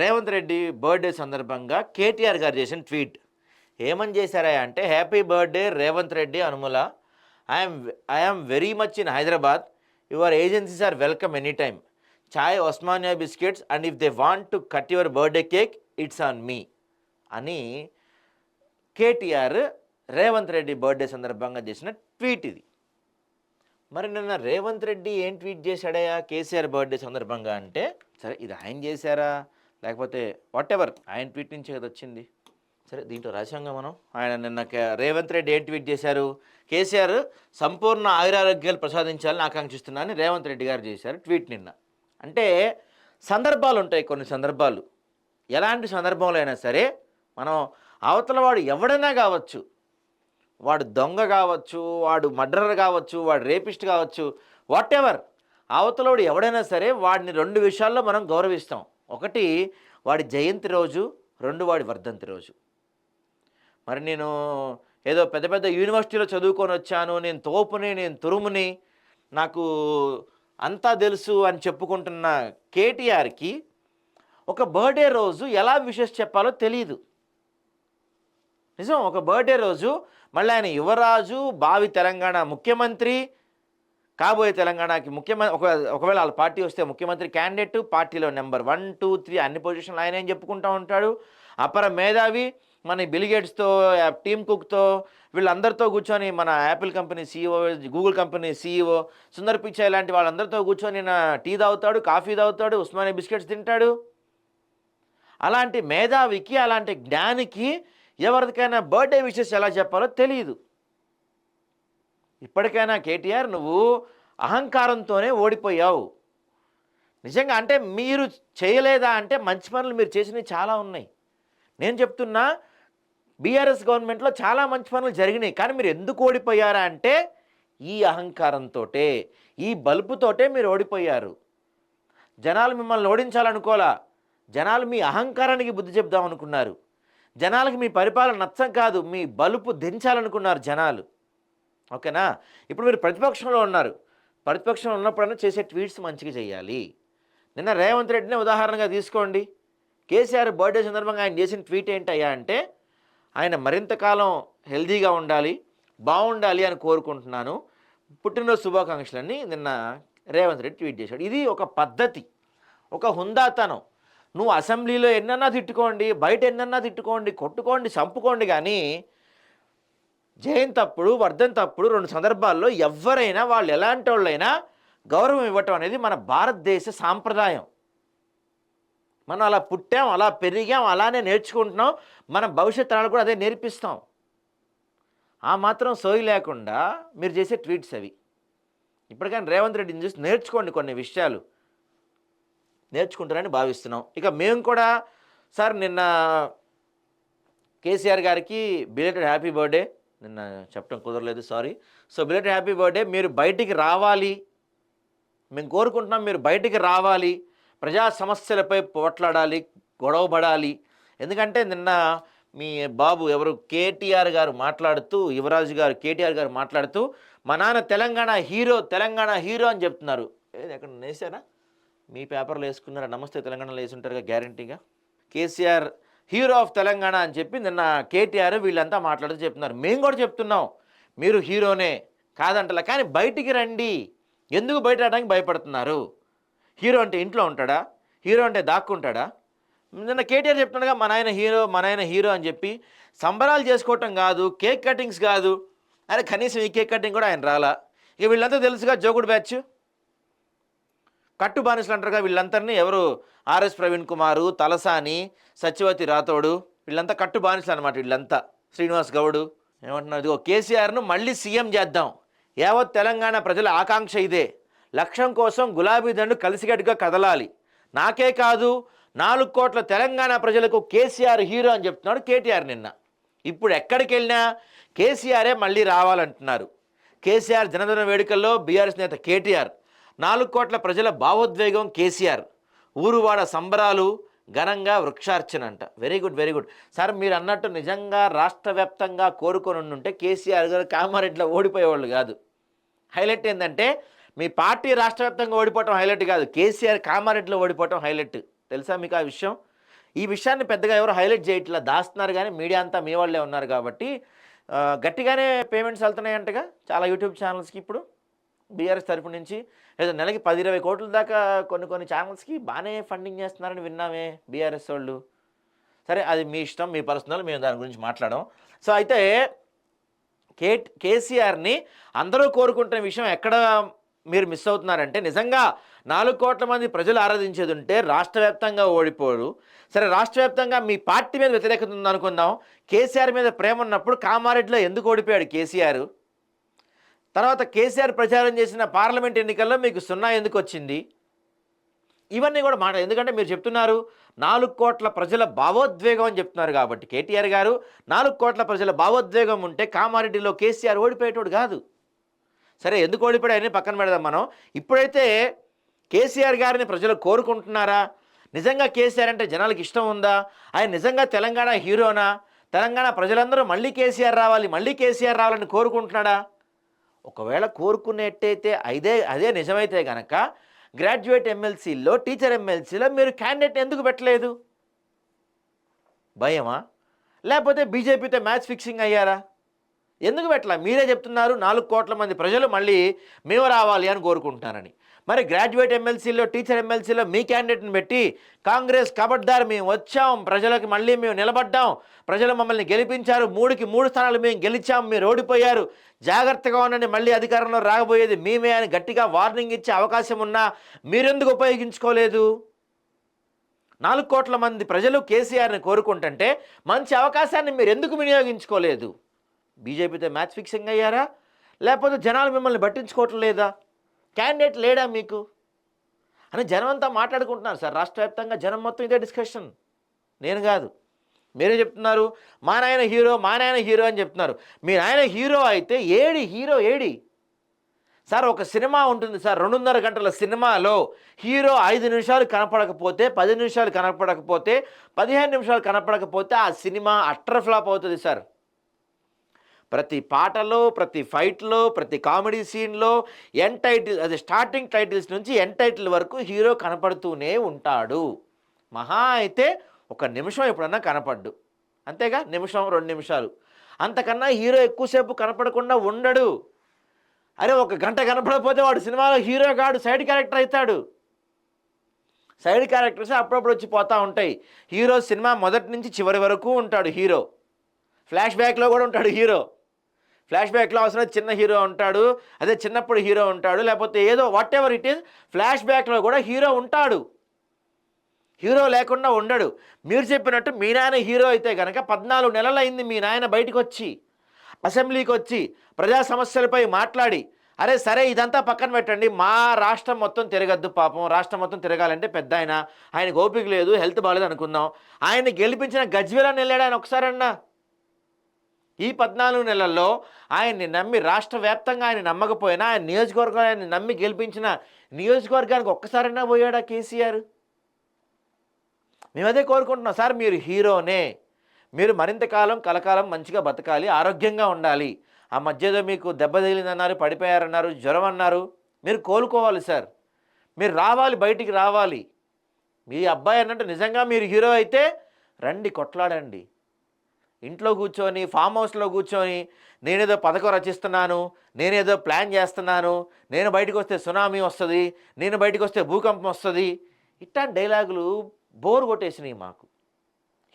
Revanth Reddy birthday సందర్భంగా కేటీఆర్ గారు చేసిన ట్వీట్. ఏమని చేశారా అంటే happy birthday Revanth Reddy Anumula. I'm I'm very much in Hyderabad. Your agencies are welcome any time chai Osmania biscuits and if they want to cut your birthday cake it's on me అని KTR Revanth Reddy birthday సందర్భంగా చేసిన tweet ఇది. మరి నిన్న రేవంత్ రెడ్డి ఏం tweet చేశాడయా KCR birthday సందర్భంగా అంటే సరే ఇది ఆయన చేశారా? లేకపోతే వాట్ ఎవర్ ఆయన ట్వీట్ నుంచే కదా వచ్చింది. సరే దీంట్లో రాశాంగా మనం ఆయన నిన్న రేవంత్ రెడ్డి ఏం ట్వీట్ చేశారు? కేసీఆర్ సంపూర్ణ ఆయురారోగ్యాలు ప్రసాదించాలని ఆకాంక్షిస్తున్నా రేవంత్ రెడ్డి గారు చేశారు ట్వీట్ నిన్న. అంటే సందర్భాలు ఉంటాయి కొన్ని సందర్భాలు. ఎలాంటి సందర్భంలో అయినా సరే మనం అవతల వాడు ఎవడైనా కావచ్చు వాడు దొంగ కావచ్చు వాడు మర్డరర్ కావచ్చు వాడు రేపిస్ట్ కావచ్చు వాట్ ఎవర్ అవతలోడు ఎవడైనా సరే వాడిని రెండు విషయాల్లో మనం గౌరవిస్తాం. ఒకటి వాడి జయంతి రోజు రెండు వాడి వర్ధంతి రోజు. మరి నేను ఏదో పెద్ద పెద్ద యూనివర్సిటీలో చదువుకొని వచ్చాను నేను తోపుని నేను తురుముని నాకు అంతా తెలుసు అని చెప్పుకుంటున్న కేటీఆర్కి ఒక బర్త్డే రోజు ఎలా విషెస్ చెప్పాలో తెలియదు నిజం ఒక బర్త్డే రోజు మళ్ళీ ఆయన యువరాజు బావి తెలంగాణ ముఖ్యమంత్రి కాబోయే తెలంగాణకి ముఖ్యమంత్రి ఒక ఒకవేళ వాళ్ళ పార్టీ వస్తే ముఖ్యమంత్రి క్యాండిడేట్ పార్టీలో నెంబర్ వన్ టూ త్రీ అన్ని పొజిషన్లు ఆయన ఏం చెప్పుకుంటూ ఉంటాడు. అపర మేధావి మన బిలిగేట్స్తో టీమ్ కుక్తో వీళ్ళందరితో కూర్చొని మన Apple company CEO Google company CEO Sundar Pichai ఇలాంటి వాళ్ళందరితో కూర్చొని టీ తాగుతాడు కాఫీ తాగుతాడు ఉస్మానియా బిస్కెట్స్ తింటాడు. అలాంటి మేధావికి అలాంటి జ్ఞానికి ఎవరికైనా బర్త్డే విషెస్ ఎలా చెప్పాలో తెలియదు ఇప్పటికైనా కేటీఆర్ నువ్వు అహంకారంతోనే ఓడిపోయావు. నిజంగా అంటే మీరు చేయలేదా అంటే మంచి పనులు మీరు చేసినవి చాలా ఉన్నాయి. నేను చెప్తున్నా బీఆర్ఎస్ గవర్నమెంట్లో చాలా మంచి పనులు జరిగినాయి. కానీ మీరు ఎందుకు ఓడిపోయారా అంటే ఈ అహంకారంతో ఈ బల్పుతోటే మీరు ఓడిపోయారు. జనాలు మిమ్మల్ని ఓడించాలనుకోలా. జనాలు మీ అహంకారానికి బుద్ధి చెప్దాం అనుకున్నారు జనాలకు మీ పరిపాలన నచ్చం కాదు మీ బలుపు దించాలనుకున్నారు జనాలు. ఓకేనా? ఇప్పుడు మీరు ప్రతిపక్షంలో ఉన్నారు. ప్రతిపక్షంలో ఉన్నప్పుడన్నా చేసే ట్వీట్స్ మంచిగా చేయాలి. నిన్న రేవంత్ రెడ్డిని ఉదాహరణగా తీసుకోండి. కేసీఆర్ బర్త్డే సందర్భంగా ఆయన చేసిన ట్వీట్ ఏంటయ్యా అంటే ఆయన మరింత కాలం హెల్దీగా ఉండాలి బాగుండాలి అని కోరుకుంటున్నాను. పుట్టినరోజు శుభాకాంక్షలని నిన్న రేవంత్ రెడ్డి ట్వీట్ చేశాడు. ఇది ఒక పద్ధతి ఒక హుందాతనం. నువ్వు అసెంబ్లీలో ఎన్నన్నా తిట్టుకోండి బయట ఎన్నన్నా తిట్టుకోండి కొట్టుకోండి చంపుకోండి కానీ జయంతప్పుడు అప్పుడు వర్ధంతి అప్పుడు రెండు సందర్భాల్లో ఎవరైనా వాళ్ళు ఎలాంటి వాళ్ళైనా గౌరవం ఇవ్వటం అనేది మన భారతదేశ సాంప్రదాయం. మనం అలా పుట్టాం అలా పెరిగాం అలానే నేర్చుకుంటున్నాం మన భవిష్యత్ తరాలు కూడా అదే నేర్పిస్తాం. ఆ మాత్రం సోయి లేకుండా మీరు చేసే ట్వీట్స్ అవి. ఇప్పటికైనా రేవంత్ రెడ్డిని చూసి నేర్చుకోండి కొన్ని విషయాలు. నేర్చుకుంటారని భావిస్తున్నాం. ఇక మేము కూడా సార్ నిన్న కేసీఆర్ గారికి బిలేటెడ్ హ్యాపీ బర్త్డే నిన్న చెప్పడం కుదరలేదు sorry. So belated happy birthday మీరు బయటికి రావాలి. మేము కోరుకుంటున్నాం మీరు బయటికి రావాలి. ప్రజా సమస్యలపై పోట్లాడాలి గొడవపడాలి ఎందుకంటే నిన్న మీ బాబు ఎవరు కేటీఆర్ గారు మాట్లాడుతూ యువరాజు గారు కేటీఆర్ గారు మాట్లాడుతూ మా నాన్న తెలంగాణ హీరో తెలంగాణ హీరో అని చెప్తున్నారు. ఏది ఎక్కడ వేసారా మీ పేపర్లో వేసుకున్నారా? నమస్తే తెలంగాణలో వేసుంటారుగా గ్యారంటీగా కేసీఆర్ హీరో ఆఫ్ తెలంగాణ అని చెప్పి నిన్న కేటీఆర్ వీళ్ళంతా మాట్లాడుతూ చెప్తున్నారు. మేము కూడా చెప్తున్నాం. మీరు హీరోనే కాదంటలా కానీ బయటికి రండి. ఎందుకు బయట రావడానికి భయపడుతున్నారు? హీరో అంటే ఇంట్లో ఉంటాడా? హీరో అంటే దాక్కుంటాడా? నిన్న కేటీఆర్ చెప్తున్నాడుగా మన ఆయన హీరో మన ఆయన హీరో అని చెప్పి సంబరాలు చేసుకోవటం కాదు కేక్ కటింగ్స్ కాదు. అరే కనీసం ఈ కేక్ కటింగ్ కూడా ఆయన రాలా? ఇక వీళ్ళంతా తెలుసుగా జోగుడు బ్యాచ్. కట్టు బానిసలు అంటారుగా వీళ్ళందరినీ? ఎవరు? ఆర్ఎస్ ప్రవీణ్ కుమారు తలసాని సత్యవతి రాథోడు వీళ్ళంతా కట్టు బానిసలు అనమాట వీళ్ళంతా. శ్రీనివాస్ గౌడు. ఏమంటున్నారు ఇదిగో కేసీఆర్ను మళ్ళీ సీఎం చేద్దాం. యావత్ తెలంగాణ ప్రజల ఆకాంక్ష ఇదే. లక్ష్యం కోసం గులాబీ దండు కలిసికట్టుగా కదలాలి. నాకే కాదు నాలుగు కోట్ల తెలంగాణ ప్రజలకు కేసీఆర్ హీరో అని చెప్తున్నాడు కేటీఆర్ నిన్న. ఇప్పుడు ఎక్కడికి వెళ్ళినా కేసీఆరే మళ్ళీ రావాలంటున్నారు. కేసీఆర్ జనదన వేడుకల్లో బీఆర్ఎస్ నేత కేటీఆర్. నాలుగు కోట్ల ప్రజల భావోద్వేగం కేసీఆర్. ఊరువాడ సంబరాలు ఘనంగా వృక్షార్చన అంట very good very good sir మీరు అన్నట్టు నిజంగా రాష్ట్ర వ్యాప్తంగా కోరుకొని ఉంటే కేసీఆర్ గారు కామారెడ్డిలో ఓడిపోయేవాళ్ళు కాదు. హైలైట్ ఏంటంటే మీ పార్టీ రాష్ట్ర వ్యాప్తంగా ఓడిపోవటం హైలైట్ కాదు. కేసీఆర్ కామారెడ్డిలో ఓడిపోవటం హైలైట్ తెలుసా మీకు ఆ విషయం? ఈ విషయాన్ని పెద్దగా ఎవరు హైలైట్ చేయట్లా. దాస్తున్నారు కానీ మీడియా అంతా మీ వాళ్ళే ఉన్నారు కాబట్టి గట్టిగానే పేమెంట్స్ వెళ్తున్నాయంటగా చాలా యూట్యూబ్ ఛానల్స్కి ఇప్పుడు. బీఆర్ఎస్ తరపు నుంచి లేదా నెలకి పది ఇరవై కోట్ల దాకా కొన్ని కొన్ని ఛానల్స్కి బాగానే ఫండింగ్ చేస్తున్నారని విన్నామే బీఆర్ఎస్ వాళ్ళు. సరే అది మీ ఇష్టం మీ పర్సనల్ మేము దాని గురించి మాట్లాడడం సో అయితే కే కేసీఆర్ని అందరూ కోరుకుంటున్న విషయం ఎక్కడ మీరు మిస్ అవుతున్నారంటే నిజంగా నాలుగు కోట్ల మంది ప్రజలు ఆరాధించేది ఉంటే రాష్ట్ర వ్యాప్తంగా ఓడిపోరు సరే రాష్ట్ర వ్యాప్తంగా మీ పార్టీ మీద వ్యతిరేకత ఉందనుకుందాం. కేసీఆర్ మీద ప్రేమ ఉన్నప్పుడు కామారెడ్డిలో ఎందుకు ఓడిపోయాడు కేసీఆర్? తర్వాత కేసీఆర్ ప్రచారం చేసిన పార్లమెంట్ ఎన్నికల్లో మీకు సున్నా ఎందుకు వచ్చింది? ఇవన్నీ కూడా మాట. ఎందుకంటే మీరు చెప్తున్నారు నాలుగు కోట్ల ప్రజల భావోద్వేగం అని చెప్తున్నారు కాబట్టి కేటీఆర్ గారు నాలుగు కోట్ల ప్రజల భావోద్వేగం ఉంటే కామారెడ్డిలో కేసీఆర్ ఓడిపోయేటోడు కాదు. సరే ఎందుకు ఓడిపోయాడని పక్కన పెడదాం మనం. ఇప్పుడైతే కేసీఆర్ గారిని ప్రజలు కోరుకుంటున్నారా? నిజంగా కేసీఆర్ అంటే జనాలకు ఇష్టం ఉందా? ఆయన నిజంగా తెలంగాణ హీరోనా? తెలంగాణ ప్రజలందరూ మళ్ళీ కేసీఆర్ రావాలి మళ్ళీ కేసీఆర్ రావాలని కోరుకుంటున్నాడా? ఒకవేళ కోరుకునేట్టయితే అదే అదే నిజమైతే కనుక గ్రాడ్యుయేట్ ఎమ్మెల్సీలో టీచర్ ఎమ్మెల్సీలో మీరు క్యాండిడేట్ ఎందుకు పెట్టలేదు? భయమా? లేకపోతే బీజేపీతో మ్యాచ్ ఫిక్సింగ్ అయ్యారా? ఎందుకు పెట్టలా? మీరే చెప్తున్నారు నాలుగు కోట్ల మంది ప్రజలు మళ్ళీ మేము రావాలి అని కోరుకుంటున్నారని. మరి గ్రాడ్యుయేట్ ఎమ్మెల్సీలో టీచర్ ఎమ్మెల్సీలో మీ క్యాండిడేట్ని పెట్టి కాంగ్రెస్ కబడ్దార్ మేము వచ్చాం ప్రజలకు మళ్ళీ మేము నిలబడ్డాం ప్రజలు మమ్మల్ని గెలిపించారు మూడుకి మూడు స్థానాలు మేము గెలిచాం మీరు ఓడిపోయారు జాగ్రత్తగా ఉండండి మళ్ళీ అధికారంలో రాకపోయేది మేమే అని గట్టిగా వార్నింగ్ ఇచ్చే అవకాశం ఉన్నా మీరెందుకు ఉపయోగించుకోలేదు? నాలుగు కోట్ల మంది ప్రజలు కేసీఆర్ని కోరుకుంటుంటే మంచి అవకాశాన్ని మీరు ఎందుకు వినియోగించుకోలేదు? బీజేపీతో మ్యాచ్ ఫిక్సింగ్ అయ్యారా? లేకపోతే జనాలు మిమ్మల్ని పట్టించుకోవటం లేదా? క్యాండిడేట్ లేడా మీకు? అని జనం అంతా మాట్లాడుకుంటున్నారు సార్. రాష్ట్ర వ్యాప్తంగా జనం మొత్తం ఇదే డిస్కషన్. నేను కాదు. మీరే చెప్తున్నారు మా నాయన హీరో మా నాయన హీరో అని చెప్తున్నారు. మీ నాయన హీరో అయితే ఏడి హీరో ఏడి? సార్ ఒక సినిమా ఉంటుంది సార్ రెండున్నర గంటల సినిమాలో హీరో ఐదు నిమిషాలు కనపడకపోతే పది నిమిషాలు కనపడకపోతే పదిహేను నిమిషాలు కనపడకపోతే ఆ సినిమా అట్టర్ ఫ్లాప్ అవుతుంది సార్. ప్రతి పాటలో ప్రతి ఫైట్లో ప్రతి కామెడీ సీన్లో ఎన్ టైటిల్ అది స్టార్టింగ్ టైటిల్స్ నుంచి ఎన్ టైటిల్ వరకు హీరో కనపడుతూనే ఉంటాడు. మహా అయితే ఒక నిమిషం ఎప్పుడన్నా కనపడ్డు. అంతేగా? నిమిషం రెండు నిమిషాలు. అంతకన్నా హీరో ఎక్కువసేపు కనపడకుండా ఉండడు. అరే ఒక గంట కనపడకపోతే వాడు సినిమాలో హీరో కాడు సైడ్ క్యారెక్టర్ అవుతాడు సైడ్ క్యారెక్టర్స్ అప్పుడప్పుడు వచ్చి పోతూ ఉంటాయి. హీరో సినిమా మొదటి నుంచి చివరి వరకు ఉంటాడు హీరో. ఫ్లాష్ బ్యాక్లో కూడా ఉంటాడు హీరో. ఫ్లాష్ బ్యాక్లో అవసరం చిన్న హీరో ఉంటాడు. అదే చిన్నప్పుడు హీరో ఉంటాడు. లేకపోతే ఏదో whatever it is flash బ్యాక్లో కూడా హీరో ఉంటాడు. హీరో లేకుండా ఉండడు. మీరు చెప్పినట్టు మీ నాయన హీరో అయితే కనుక పద్నాలుగు నెలలు అయింది మీ నాయన బయటకు వచ్చి అసెంబ్లీకి వచ్చి ప్రజా సమస్యలపై మాట్లాడి అరే సరే ఇదంతా పక్కన పెట్టండి మా రాష్ట్రం మొత్తం తిరగద్దు పాపం రాష్ట్రం మొత్తం తిరగాలంటే పెద్ద ఆయన ఆయనకు ఓపిక లేదు హెల్త్ బాగాలేదు అనుకుందాం. ఆయన గెలిపించిన గజ్వేలా వెళ్ళాడు ఆయన ఒకసారన్నా ఈ పద్నాలుగు నెలల్లో ఆయన్ని నమ్మి రాష్ట్ర వ్యాప్తంగా ఆయన నమ్మకపోయినా ఆయన నియోజకవర్గం ఆయన నమ్మి గెలిపించిన నియోజకవర్గానికి ఒక్కసారైనా పోయాడా కేసీఆర్? మేము అదే కోరుకుంటున్నాం. సార్ మీరు హీరోనే. మీరు మరింత కాలం కలకాలం మంచిగా బతకాలి ఆరోగ్యంగా ఉండాలి. ఆ మధ్యలో మీకు దెబ్బ తగిలిందన్నారు పడిపోయారన్నారు జ్వరం అన్నారు. మీరు కోలుకోవాలి సార్. మీరు రావాలి బయటికి రావాలి. మీ అబ్బాయి అన్నట్టు నిజంగా మీరు హీరో అయితే రండి కొట్లాడండి. ఇంట్లో కూర్చొని ఫామ్ హౌస్లో కూర్చొని నేనేదో పథకం రచిస్తున్నాను నేనేదో ప్లాన్ చేస్తున్నాను నేను బయటకు వస్తే సునామీ వస్తుంది నేను బయటకు వస్తే భూకంపం వస్తుంది. ఇట్లాంటి డైలాగులు బోర్ కొట్టేసినాయి మాకు.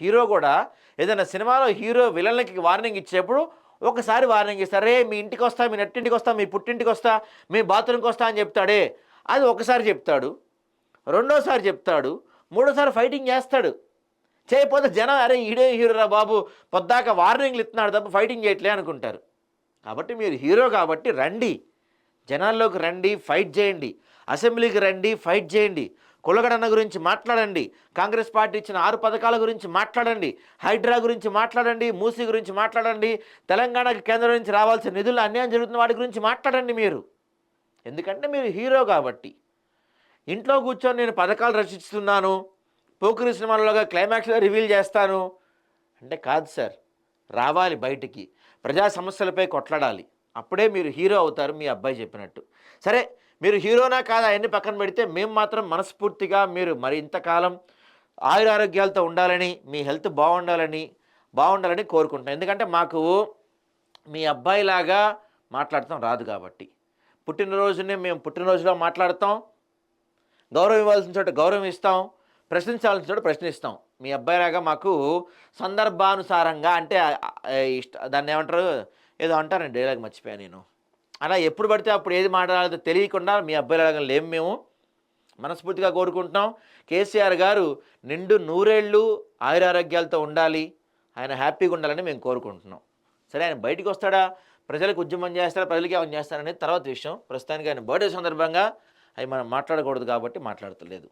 హీరో కూడా ఏదైనా సినిమాలో హీరో విలన్లకి వార్నింగ్ ఇచ్చేప్పుడు ఒకసారి వార్నింగ్ ఇస్తారు రే మీ ఇంటికి వస్తా మీ నెట్టింటికి వస్తా మీ పుట్టింటికి వస్తా మీ బాత్రూమ్కి వస్తా అని చెప్తాడే. అది ఒకసారి చెప్తాడు రెండోసారి చెప్తాడు మూడోసారి ఫైటింగ్ చేస్తాడు. చేయకపోతే జనం అరే ఈడే హీరోరా బాబు పొద్దాక వార్నింగ్లు ఇస్తున్నాడు తప్ప ఫైటింగ్ చేయట్లే అనుకుంటారు. కాబట్టి మీరు హీరో కాబట్టి రండి. జనాల్లోకి రండి ఫైట్ చేయండి. అసెంబ్లీకి రండి ఫైట్ చేయండి. కులగడన్న గురించి మాట్లాడండి. కాంగ్రెస్ పార్టీ ఇచ్చిన ఆరు పథకాల గురించి మాట్లాడండి. హైడ్రా గురించి మాట్లాడండి మూసీ గురించి మాట్లాడండి. తెలంగాణకి కేంద్రం నుంచి రావాల్సిన నిధులు అన్యాయం జరుగుతున్న వాటి గురించి మాట్లాడండి మీరు. ఎందుకంటే మీరు హీరో కాబట్టి. ఇంట్లో కూర్చొని నేను పథకాలు రచిస్తున్నాను. పోకిరి సినిమాలోగా క్లైమాక్స్లో రివీల్ చేస్తాను. అంటే కాదు సార్ రావాలి బయటికి. ప్రజా సమస్యలపై కొట్లాడాలి. అప్పుడే మీరు హీరో అవుతారు మీ అబ్బాయి చెప్పినట్టు. సరే మీరు హీరోనా కాదా అవన్నీ పక్కన పెడితే మేము మాత్రం మనస్ఫూర్తిగా మీరు మరి ఇంతకాలం ఆయురారోగ్యాలతో ఉండాలని మీ హెల్త్ బాగుండాలని బాగుండాలని కోరుకుంటున్నాం. ఎందుకంటే మాకు మీ అబ్బాయిలాగా మాట్లాడటం రాదు కాబట్టి. పుట్టినరోజునే మేము పుట్టినరోజులో మాట్లాడతాం. గౌరవం ఇవ్వాల్సిన చోట గౌరవం ఇస్తాం. ప్రశ్నించాల్సిన చోట ప్రశ్నిస్తాం. మీ అబ్బాయిలాగా మాకు సందర్భానుసారంగా అంటే ఇష్ట దాన్ని ఏమంటారు? ఏదో అంటారండి డైలాగ్ మర్చిపోయాను నేను. అలా ఎప్పుడు పడితే అప్పుడు ఏది మాట్లాడాలో తెలియకుండా మీ అబ్బాయిలాగా లేము మేము. మనస్ఫూర్తిగా కోరుకుంటున్నాం. కేసీఆర్ గారు నిండు నూరేళ్ళు ఆయురారోగ్యాలతో ఉండాలి. ఆయన హ్యాపీగా ఉండాలని మేము కోరుకుంటున్నాం. సరే ఆయన బయటికి వస్తాడా? ప్రజలకు ఉద్యమం చేస్తాడా? ప్రజలకి ఏమైనా చేస్తారనేది తర్వాత విషయం. ప్రస్తుతానికి ఆయన బర్త్డే సందర్భంగా అవి మనం మాట్లాడకూడదు కాబట్టి మాట్లాడతలేదు.